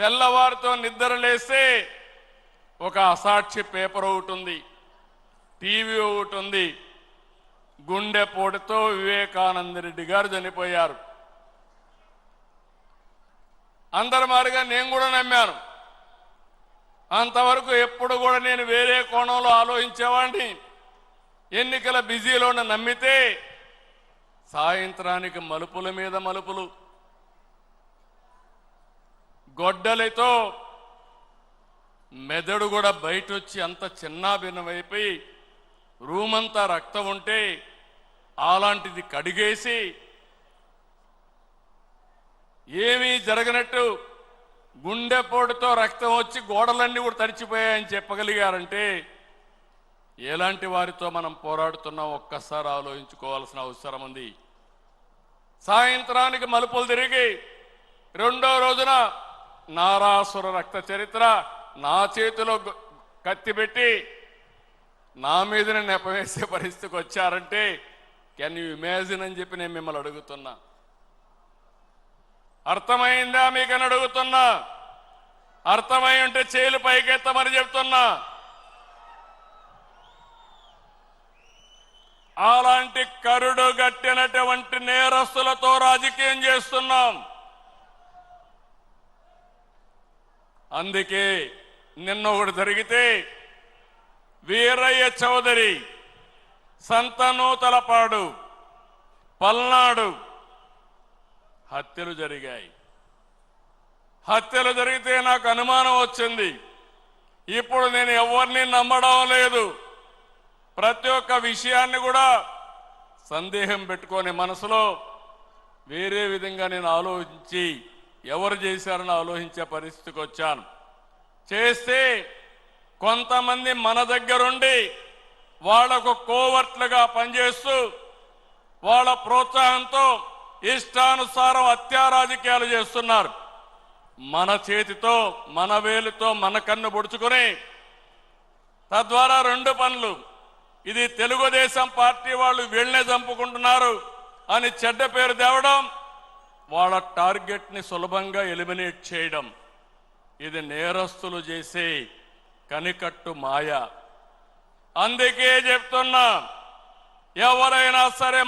తెల్లవారితో నిద్ర లేస్తే ఒక అసాక్షి పేపర్ ఒకటి ఉంది టీవీ ఒకటి ఉంది. గుండెపోటుతో వివేకానంద రెడ్డి గారు చనిపోయారు. అందరి మారిగా నేను కూడా నమ్మాను. అంతవరకు ఎప్పుడు కూడా నేను వేరే కోణంలో ఆలోచించేవాడిని. ఎన్నికల బిజీలో నమ్మితే సాయంత్రానికి మలుపుల మీద మలుపులు గొడ్డలితో మెదడు కూడా బయట వచ్చి అంత చిన్నాభిన్నమైపోయి రూమంతా రక్తం ఉంటే అలాంటిది కడిగేసి ఏమీ జరగనట్టు గుండెపోటుతో రక్తం వచ్చి గోడలన్నీ కూడా తడిచిపోయాయని చెప్పగలిగారంటే ఎలాంటి వారితో మనం పోరాడుతున్నాం? ఒక్కసారి ఆలోచించుకోవాల్సిన అవసరం ఉంది. సాయంత్రానికి మలుపులు తిరిగి రెండో రోజున నారాసుర రక్త చరిత్ర నా చేతిలో కత్తిపెట్టి కత్తి పెట్టి నా మీదనే నెపవేసే పరిస్థితికి వచ్చారంటే కెన్ యూ ఇమాజిన్ అని చెప్పి నేను మిమ్మల్ని అడుగుతున్నా. అర్థమైందా మీకని అడుగుతున్నా. అర్థమై ఉంటే చేలు పైకెత్తమని చెప్తున్నా. అలాంటి కరుడు గట్టినటువంటి నేరస్తులతో రాజకీయం చేస్తున్నాం. అందుకే నిన్న ఒకటి జరిగితే వీరయ్య చౌదరి సంతనూతలపాడు పల్నాడు హత్యలు జరిగాయి. హత్యలు జరిగితే నాకు అనుమానం వచ్చింది. ఇప్పుడు నేను ఎవరిని నమ్మడం లేదు. ప్రతి ఒక్క విషయాన్ని కూడా సందేహం పెట్టుకొని మనసులో వేరే విధంగా నేను ఆలోచించి ఎవరు చేశారని ఆలోచించే పరిస్థితికి వచ్చాను. చేస్తే కొంతమంది మన దగ్గరుండి వాళ్ళకు కోవర్ట్లుగా పనిచేస్తూ వాళ్ళ ప్రోత్సాహంతో ఇష్టానుసారం అత్యారాజకీయాలు చేస్తున్నారు. మన చేతితో మన వేలుతో మన కన్ను పొడుచుకుని తద్వారా రెండు పనులు. ఇది తెలుగుదేశం పార్టీ వాళ్ళు వీళ్ళనే చంపుకుంటున్నారు అని చెడ్డ పేరు తేవడం వాళ్ళ టార్గెట్ని సులభంగా ఎలిమినేట్ చేయడం. ఇది నేరస్తులు చేసే కనికట్టు మాయ. అందుకే చెప్తున్నా ఎవరైనా సరే